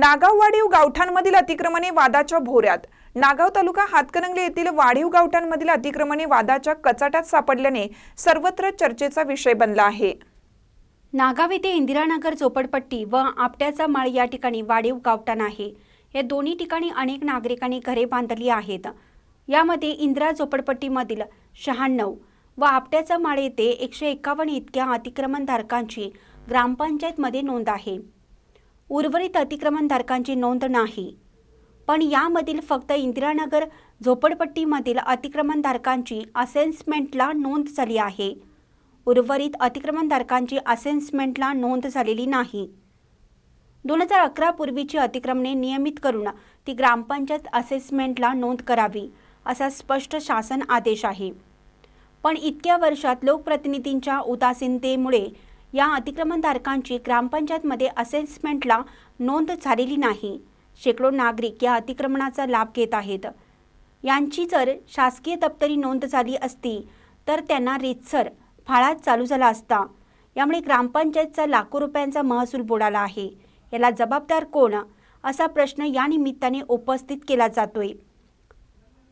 नागाव वाढीव गावठांमधील अतिक्रमणे वादाच्या भोऱ्यात. नागाव तालुका हातकणंगले येथील वाढीव गावठांमधील अतिक्रमणे वादाच्या कचाट्यात सापडल्याने सर्वत्र चर्चेचा विषय बनला आहे. नागाव येथे इंदिरानगर झोपडपट्टी व आपट्याचा माळ या ठिकाणी वाढीव गावठाण आहे. या दोन्ही ठिकाणी अनेक नागरिकांनी घरे बांधली आहेत. यामध्ये इंदिरा झोपडपट्टीमधील शहाण्णव व आपट्याचा माळ येथे एकशे एकावन्न इतक्या अतिक्रमणधारकांची ग्रामपंचायतमध्ये नोंद आहे. उर्वरित अतिक्रमणधारकांची नोंद नाही. पण यामधील फक्त इंदिरानगर झोपडपट्टीमधील अतिक्रमणधारकांची असेसमेंटला नोंद झाली आहे. उर्वरित अतिक्रमणधारकांची असेसमेंटला नोंद झालेली नाही. दोन हजार अकरा पूर्वीची अतिक्रमणे नियमित करून ती ग्रामपंचायत असेसमेंटला नोंद करावी असा स्पष्ट शासन आदेश आहे. पण इतक्या वर्षात लोकप्रतिनिधींच्या उदासीनतेमुळे या अतिक्रमणधारकांची ग्रामपंचायतमध्ये असेसमेंटला नोंद झालेली नाही. शेकडो नागरिक या अतिक्रमणाचा लाभ घेत आहेत. यांची जर शासकीय दप्तरी नोंद झाली असती तर त्यांना रीतसर फाळा चालू झाला असता. यामुळे ग्रामपंचायतचा लाखो रुपयांचा महसूल बुडाला आहे. याला जबाबदार कोण? असा प्रश्न या निमित्ताने उपस्थित केला जातोय.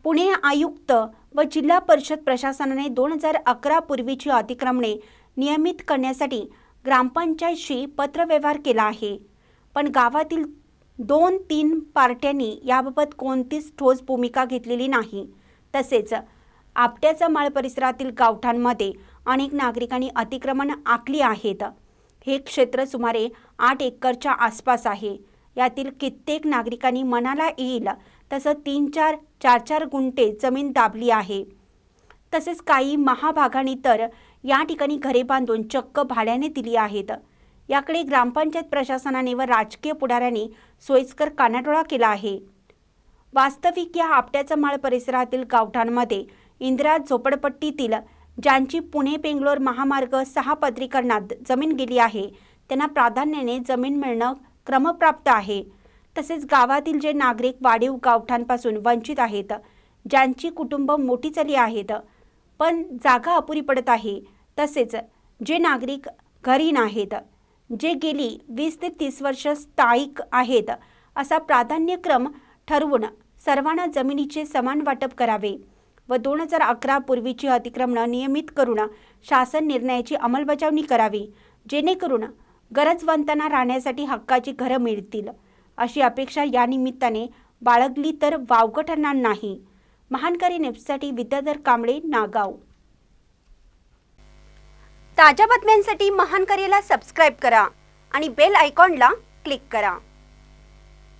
पुणे आयुक्त व जिल्हा परिषद प्रशासनाने दोन हजार अकरा पूर्वीची अतिक्रमणे नियमित करण्यासाठी ग्रामपंचायतशी पत्रव्यवहार केला आहे. पण गावातील दोन तीन पार्ट्यांनी याबाबत कोणतीच ठोस भूमिका घेतलेली नाही. तसेच आपट्याचा माळ परिसरातील गावठांमध्ये अनेक नागरिकांनी अतिक्रमण आखली आहेत. हे क्षेत्र सुमारे आठ एकरच्या आसपास आहे. यातील कित्येक नागरिकांनी मनाला येईल तसं तीन चार चार चार गुंठे जमीन दाबली आहे. तसेच काही महाभागांनी तर या ठिकाणी घरे बांधून चक्क भाड्याने दिली आहेत. याकडे ग्रामपंचायत प्रशासनाने व राजकीय पुढाऱ्यांनी सोयीस्कर कानाडोळा केला आहे. वास्तविक या आपट्याचा माळ परिसरातील गावठांमध्ये इंदिरा झोपडपट्टीतील ज्यांची पुणे बेंगलोर महामार्ग सहा पत्रीकरणात जमीन गेली आहे त्यांना प्राधान्याने जमीन मिळणं क्रमप्राप्त आहे. तसेच गावातील जे नागरिक वाढीव गावठांपासून वंचित आहेत ज्यांची कुटुंब मोठी झाली आहेत पण जागा अपुरी पडत आहे. तसेच जे नागरिक घरी नाहीत जे गेली वीस ते तीस वर्ष स्थायिक आहेत असा प्राधान्यक्रम ठरवून सर्वांना जमिनीचे समान वाटप करावे व दोन हजार अकरा पूर्वीची अतिक्रमणं नियमित करून शासन निर्णयाची अंमलबजावणी करावी जेणेकरून गरजवंतांना राहण्यासाठी हक्काची घरं मिळतील. अशी अपेक्षा या निमित्ताने बाळगली तर वावगं ठरणार नाही. महानकारी न्यूजसाठी विद्याधर कांबळे नागाव. ताज्या बातम्यांसाठी महानकरीला सबस्क्राईब करा आणि बेल आयकॉनला क्लिक करा.